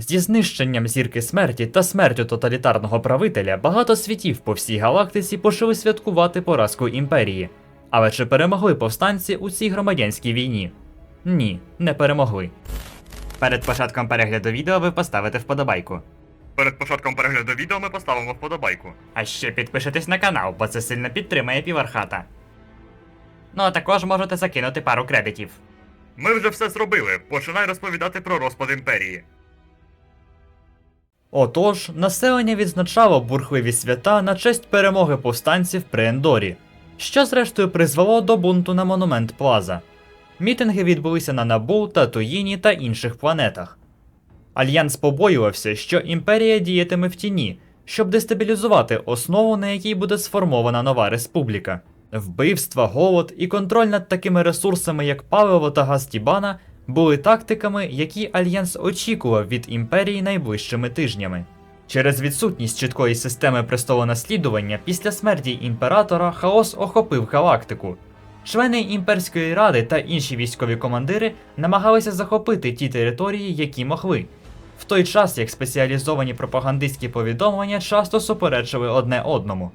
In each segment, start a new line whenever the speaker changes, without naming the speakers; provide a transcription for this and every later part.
Зі знищенням зірки смерті та смертю тоталітарного правителя багато світів по всій галактиці почали святкувати поразку імперії. Але чи перемогли повстанці у цій громадянській війні? Ні, не перемогли. Перед початком перегляду відео ви поставите вподобайку.
Перед початком перегляду відео ми поставимо вподобайку.
А ще підпишитесь на канал, бо це сильно підтримає півархата. Ну а також можете закинути пару кредитів.
Ми вже все зробили. Починай розповідати про розпад імперії.
Отож, населення відзначало бурхливі свята на честь перемоги повстанців при Ендорі, що зрештою призвело до бунту на монумент Плаза. Мітинги відбулися на Набу, Татуїні та інших планетах. Альянс побоювався, що імперія діятиме в тіні, щоб дестабілізувати основу, на якій буде сформована нова республіка. Вбивства, голод і контроль над такими ресурсами, як паливо та газ Тібана, були тактиками, які Альянс очікував від імперії найближчими тижнями. Через відсутність чіткої системи престолонаслідування після смерті імператора хаос охопив галактику. Члени імперської ради та інші військові командири намагалися захопити ті території, які могли. В той час як спеціалізовані пропагандистські повідомлення часто суперечили одне одному.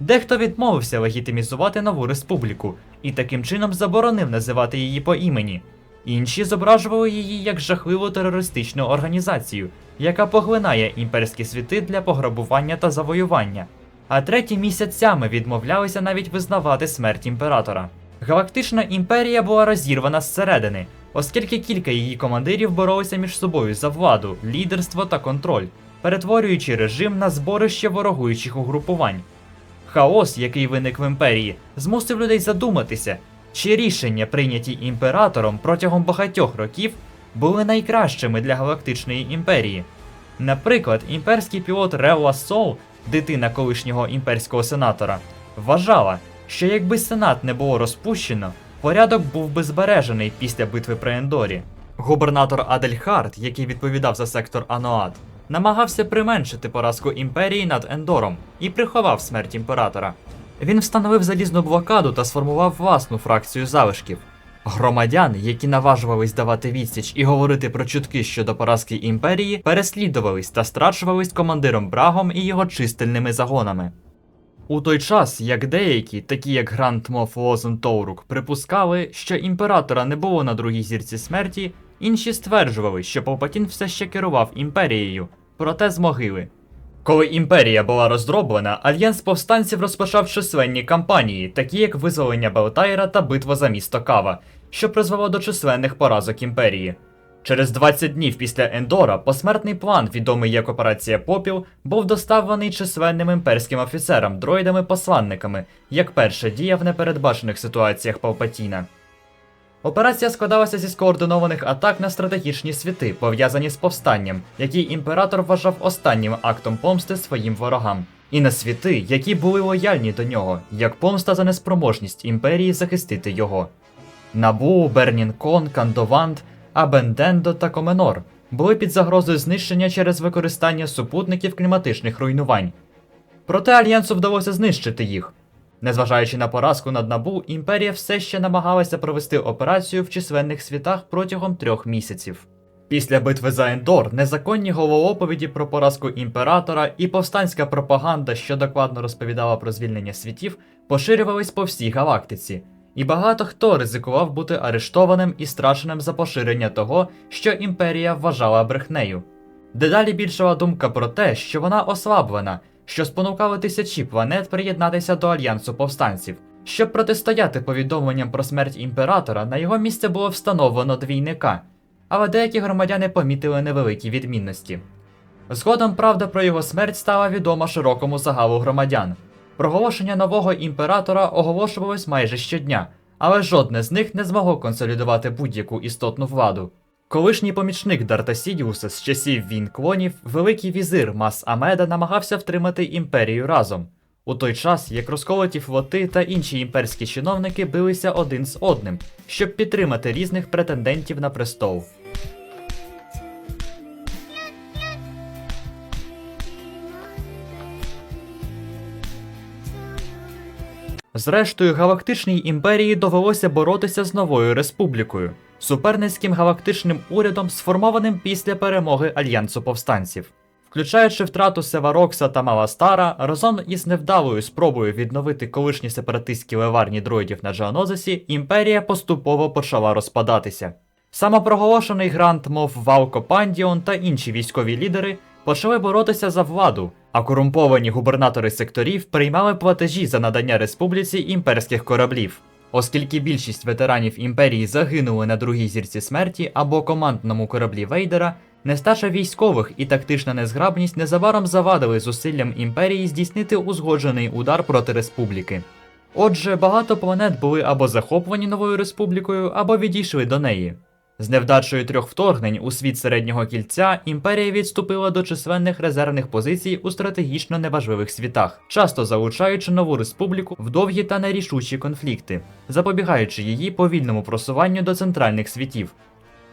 Дехто відмовився легітимізувати нову республіку і таким чином заборонив називати її по імені. Інші зображували її як жахливу терористичну організацію, яка поглинає імперські світи для пограбування та завоювання. А треті місяцями відмовлялися навіть визнавати смерть імператора. Галактична імперія була розірвана зсередини, оскільки кілька її командирів боролися між собою за владу, лідерство та контроль, перетворюючи режим на зборище ворогуючих угрупувань. Хаос, який виник в імперії, змусив людей задуматися, чи рішення, прийняті імператором протягом багатьох років, були найкращими для галактичної імперії. Наприклад, імперський пілот Релла Сол, дитина колишнього імперського сенатора, вважала, що якби сенат не було розпущено, порядок був би збережений після битви при Ендорі. Губернатор Адельхард, який відповідав за сектор Аноат, намагався применшити поразку імперії над Ендором і приховав смерть імператора. Він встановив залізну блокаду та сформував власну фракцію залишків. Громадян, які наважувались давати відсіч і говорити про чутки щодо поразки імперії, переслідувались та страчувались командиром Брагом і його чистильними загонами. У той час, як деякі, такі як Гранд Моф Лозен Тоурук, припускали, що імператора не було на другій зірці смерті, інші стверджували, що Палпатін все ще керував імперією, проте з могили. Коли імперія була роздроблена, альянс повстанців розпочав численні кампанії, такі як визволення Белтайра та битва за місто Кава, що призвело до численних поразок імперії. Через 20 днів після Ендора посмертний план, відомий як Операція Попіл, був доставлений численним імперським офіцерам, дроїдами-посланниками, як перша дія в непередбачених ситуаціях Палпатіна. Операція складалася зі скоординованих атак на стратегічні світи, пов'язані з повстанням, який імператор вважав останнім актом помсти своїм ворогам, і на світи, які були лояльні до нього, як помста за неспроможність імперії захистити його. Набу, Бернінкон, Кандовант, Абендендо та Коменор були під загрозою знищення через використання супутників кліматичних руйнувань. Проте альянсу вдалося знищити їх. Незважаючи на поразку над Набу, імперія все ще намагалася провести операцію в численних світах протягом трьох місяців. Після битви за Ендор незаконні головоповіді про поразку імператора і повстанська пропаганда, що докладно розповідала про звільнення світів, поширювались по всій галактиці, і багато хто ризикував бути арештованим і страченим за поширення того, що імперія вважала брехнею. Дедалі більшала думка про те, що вона ослаблена, що спонукало тисячі планет приєднатися до альянсу повстанців. Щоб протистояти повідомленням про смерть імператора, на його місце було встановлено двійника, але деякі громадяни помітили невеликі відмінності. Згодом правда про його смерть стала відома широкому загалу громадян. Проголошення нового імператора оголошувалось майже щодня, але жодне з них не змогло консолідувати будь-яку істотну владу. Колишній помічник Дарта Сідіуса з часів війн клонів, великий візир Мас Амеда намагався втримати імперію разом. У той час, як розколоті флоти та інші імперські чиновники билися один з одним, щоб підтримати різних претендентів на престол. Зрештою, галактичній імперії довелося боротися з новою республікою. Суперницьким галактичним урядом, сформованим після перемоги Альянсу повстанців. Включаючи втрату Севарокса та Маластара, разом із невдалою спробою відновити колишні сепаратистські леварні дроїдів на Джеонозисі, імперія поступово почала розпадатися. Самопроголошений грант, мов Валко Пандіон та інші військові лідери почали боротися за владу, а корумповані губернатори секторів приймали платежі за надання республіці імперських кораблів. Оскільки більшість ветеранів імперії загинули на другій зірці смерті або командному кораблі Вейдера, нестача військових і тактична незграбність незабаром завадили зусиллям імперії здійснити узгоджений удар проти республіки. Отже, багато планет були або захоплені новою республікою, або відійшли до неї. З невдачею трьох вторгнень у світ середнього кільця імперія відступила до численних резервних позицій у стратегічно неважливих світах, часто залучаючи нову республіку в довгі та нерішучі конфлікти, запобігаючи її повільному просуванню до центральних світів.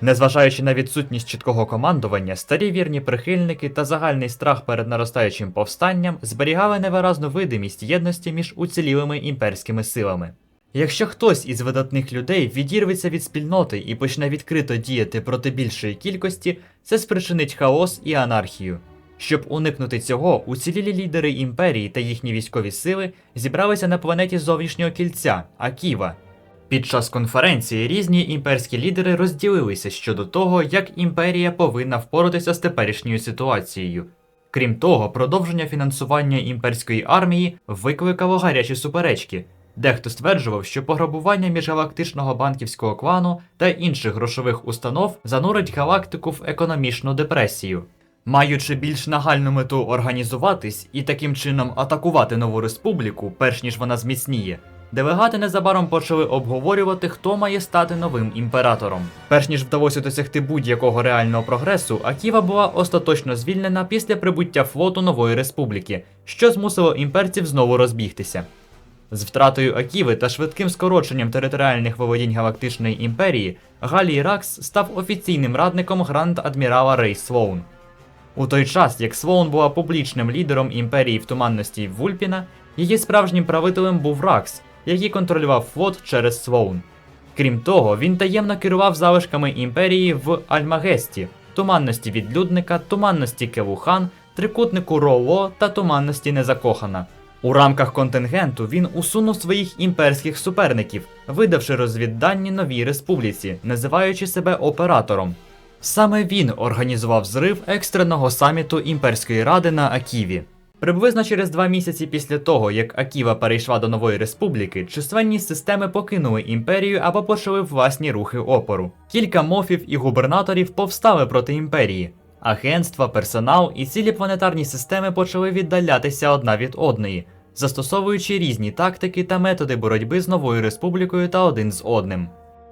Незважаючи на відсутність чіткого командування, старі вірні прихильники та загальний страх перед наростаючим повстанням зберігали невиразну видимість єдності між уцілілими імперськими силами. Якщо хтось із видатних людей відірветься від спільноти і почне відкрито діяти проти більшої кількості, це спричинить хаос і анархію. Щоб уникнути цього, уцілілі лідери імперії та їхні військові сили зібралися на планеті зовнішнього кільця Аківа. Під час конференції різні імперські лідери розділилися щодо того, як імперія повинна впоратися з теперішньою ситуацією. Крім того, продовження фінансування імперської армії викликало гарячі суперечки. Дехто стверджував, що пограбування міжгалактичного банківського клану та інших грошових установ занурить галактику в економічну депресію. Маючи більш нагальну мету організуватись і таким чином атакувати нову республіку, перш ніж вона зміцніє, делегати незабаром почали обговорювати, хто має стати новим імператором. Перш ніж вдалося досягти будь-якого реального прогресу, Аківа була остаточно звільнена після прибуття флоту нової республіки, що змусило імперців знову розбігтися. З втратою Аківи та швидким скороченням територіальних володінь Галактичної імперії Галій Ракс став офіційним радником гранд-адмірала Рей Слоун. У той час, як Слоун була публічним лідером імперії в туманності Вульпіна, її справжнім правителем був Ракс, який контролював флот через Слоун. Крім того, він таємно керував залишками імперії в Альмагесті, туманності відлюдника, туманності Кевухан, трикутнику Роуло та туманності Незакохана. У рамках контингенту він усунув своїх імперських суперників, видавши розвіддані новій республіці, називаючи себе оператором. Саме він організував зрив екстреного саміту імперської ради на Аківі. Приблизно через два місяці після того, як Аківа перейшла до нової республіки, численні системи покинули імперію або почали власні рухи опору. Кілька мофів і губернаторів повстали проти імперії. Агентства, персонал і цілі планетарні системи почали віддалятися одна від одної, застосовуючи різні тактики та методи боротьби з новою республікою та один з одним.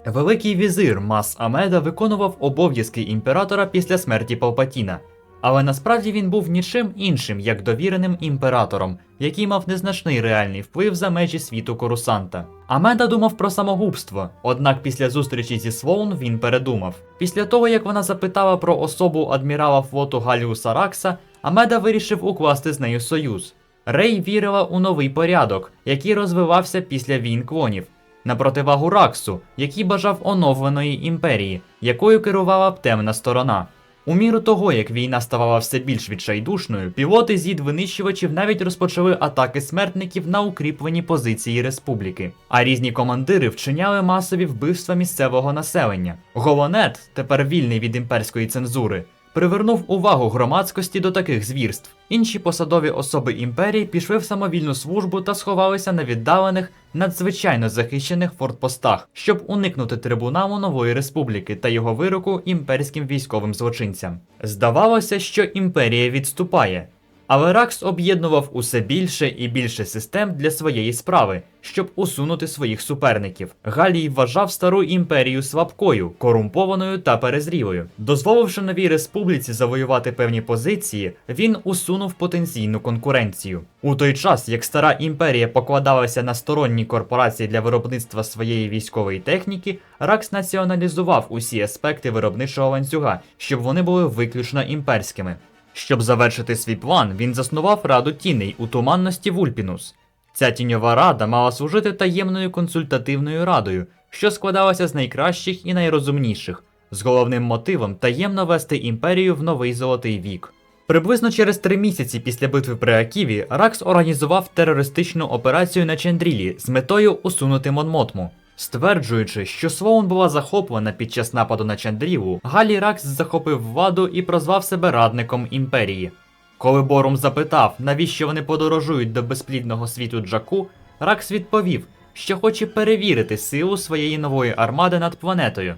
Великий візир Мас Амеда виконував обов'язки імператора після смерті Палпатіна, але насправді він був нічим іншим, як довіреним імператором, який мав незначний реальний вплив за межі світу Корусанта. Амеда думав про самогубство, однак після зустрічі зі Слоун він передумав. Після того, як вона запитала про особу адмірала флоту Галіуса Ракса, Амеда вирішив укласти з нею союз. Рей вірила у новий порядок, який розвивався після війн клонів, на противагу Раксу, який бажав оновленої імперії, якою керувала б темна сторона. У міру того, як війна ставала все більш відчайдушною, пілоти зід винищувачів навіть розпочали атаки смертників на укріплені позиції республіки, а різні командири вчиняли масові вбивства місцевого населення. Голонет, тепер вільний від імперської цензури, привернув увагу громадськості до таких звірств. Інші посадові особи імперії пішли в самовільну службу та сховалися на віддалених, надзвичайно захищених фортпостах, щоб уникнути трибуналу нової республіки та його вироку імперським військовим злочинцям. Здавалося, що імперія відступає. Але Ракс об'єднував усе більше і більше систем для своєї справи, щоб усунути своїх суперників. Галій вважав стару імперію слабкою, корумпованою та перезрілою. Дозволивши новій республіці завоювати певні позиції, він усунув потенційну конкуренцію. У той час, як стара імперія покладалася на сторонні корпорації для виробництва своєї військової техніки, Ракс націоналізував усі аспекти виробничого ланцюга, щоб вони були виключно імперськими. Щоб завершити свій план, він заснував раду тіней у туманності Вульпінус. Ця тіньова рада мала служити таємною консультативною радою, що складалася з найкращих і найрозумніших, з головним мотивом таємно вести імперію в новий золотий вік. Приблизно через три місяці після битви при Аківі Ракс організував терористичну операцію на Чендрілі з метою усунути Монмотму. Стверджуючи, що Своун була захоплена під час нападу на Чандрілу, Галі Ракс захопив владу і прозвав себе радником імперії. Коли Борум запитав, навіщо вони подорожують до безплідного світу Джаку, Ракс відповів, що хоче перевірити силу своєї нової армади над планетою.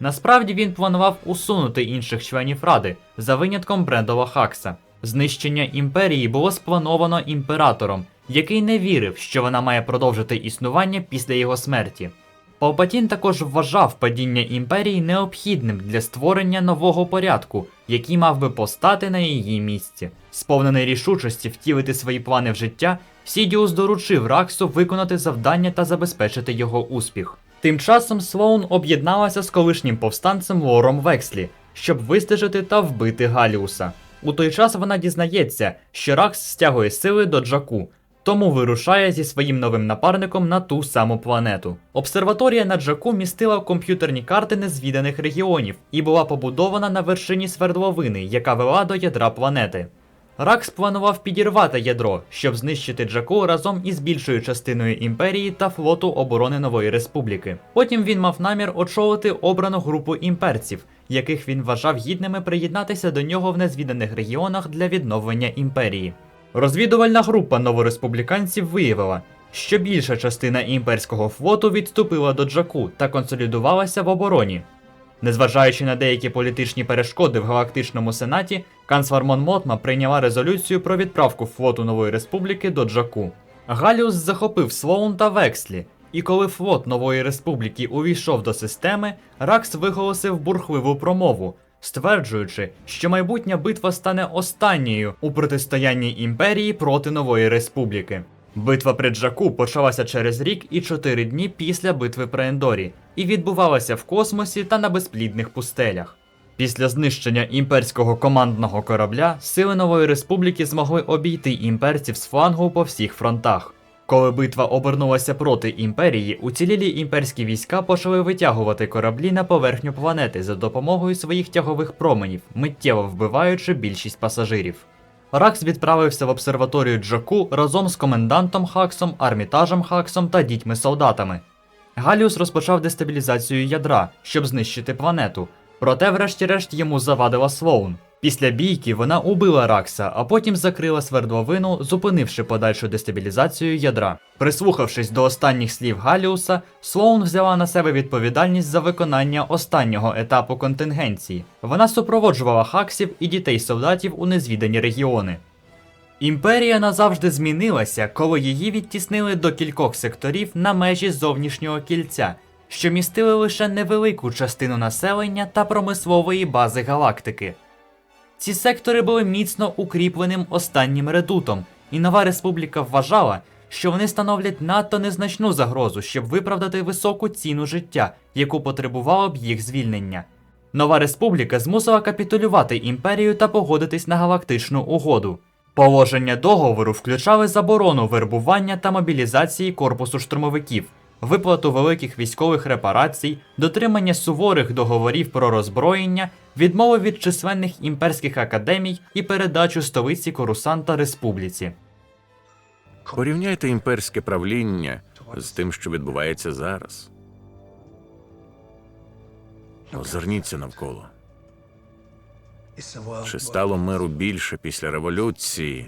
Насправді він планував усунути інших членів ради за винятком Брендова Хакса. Знищення імперії було сплановано імператором, який не вірив, що вона має продовжити існування після його смерті. Палпатін також вважав падіння імперії необхідним для створення нового порядку, який мав би постати на її місці. Сповнений рішучості втілити свої плани в життя, Сідіус доручив Раксу виконати завдання та забезпечити його успіх. Тим часом Слоун об'єдналася з колишнім повстанцем Лором Векслі, щоб вистежити та вбити Галіуса. У той час вона дізнається, що Ракс стягує сили до Джаку, тому вирушає зі своїм новим напарником на ту саму планету. Обсерваторія на Джаку містила комп'ютерні карти незвіданих регіонів і була побудована на вершині свердловини, яка вела до ядра планети. Ракс планував підірвати ядро, щоб знищити Джаку разом із більшою частиною імперії та флоту оборони Нової Республіки. Потім він мав намір очолити обрану групу імперців, яких він вважав гідними приєднатися до нього в незвіданих регіонах для відновлення імперії. Розвідувальна група новореспубліканців виявила, що більша частина імперського флоту відступила до Джаку та консолідувалася в обороні. Незважаючи на деякі політичні перешкоди в галактичному сенаті, канцлер Мон Мотма прийняла резолюцію про відправку флоту Нової Республіки до Джаку. Галіус захопив Слоун та Векслі, і коли флот Нової Республіки увійшов до системи, Ракс виголосив бурхливу промову, стверджуючи, що майбутня битва стане останньою у протистоянні імперії проти Нової Республіки. Битва при Джаку почалася через рік і чотири дні після битви при Ендорі і відбувалася в космосі та на безплідних пустелях. Після знищення імперського командного корабля сили Нової Республіки змогли обійти імперців з флангу по всіх фронтах. Коли битва обернулася проти імперії, уцілілі імперські війська почали витягувати кораблі на поверхню планети за допомогою своїх тягових променів, миттєво вбиваючи більшість пасажирів. Ракс відправився в обсерваторію Джаку разом з комендантом Хаксом, армітажем Хаксом та дітьми-солдатами. Галіус розпочав дестабілізацію ядра, щоб знищити планету, проте, врешті-решт, йому завадила Слоун. Після бійки вона убила Ракса, а потім закрила свердловину, зупинивши подальшу дестабілізацію ядра. Прислухавшись до останніх слів Галіуса, Слоун взяла на себе відповідальність за виконання останнього етапу контингенції. Вона супроводжувала хаксів і дітей солдатів у незвідані регіони. Імперія назавжди змінилася, коли її відтіснили до кількох секторів на межі зовнішнього кільця, що містили лише невелику частину населення та промислової бази галактики. Ці сектори були міцно укріпленим останнім редутом, і нова республіка вважала, що вони становлять надто незначну загрозу, щоб виправдати високу ціну життя, яку потребувало б їх звільнення. Нова республіка змусила капітулювати імперію та погодитись на галактичну угоду. Положення договору включали заборону вербування та мобілізації корпусу штурмовиків, виплату великих військових репарацій, дотримання суворих договорів про роззброєння, відмови від численних імперських академій і передачу столиці Корусанта республіці.
Порівняйте імперське правління з тим, що відбувається зараз. Озирніться навколо. Чи стало миру більше після революції?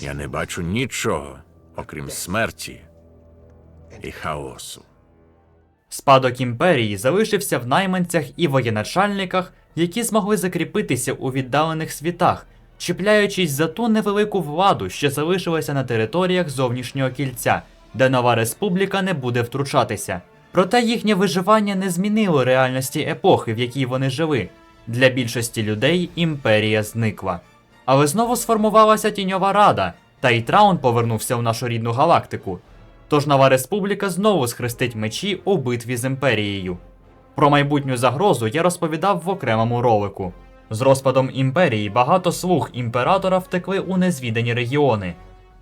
Я не бачу нічого, окрім смерті і хаосу.
Спадок імперії залишився в найманцях і воєначальниках, які змогли закріпитися у віддалених світах, чіпляючись за ту невелику владу, що залишилася на територіях зовнішнього кільця, де нова республіка не буде втручатися. Проте їхнє виживання не змінило реальності епохи, в якій вони жили. Для більшості людей імперія зникла. Але знову сформувалася тіньова рада, та і Траун повернувся в нашу рідну галактику. Тож нова республіка знову схрестить мечі у битві з імперією. Про майбутню загрозу я розповідав в окремому ролику. З розпадом імперії багато слуг імператора втекли у незвідані регіони.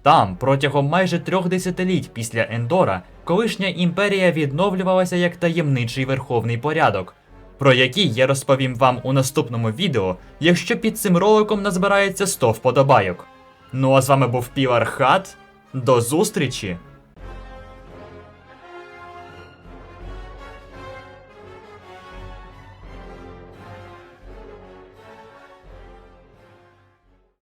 Там, протягом майже трьох десятиліть після Ендора, колишня імперія відновлювалася як таємничий верховний порядок, про який я розповім вам у наступному відео, якщо під цим роликом назбирається 100 вподобайок. Ну а з вами був Пілар Хат. До зустрічі!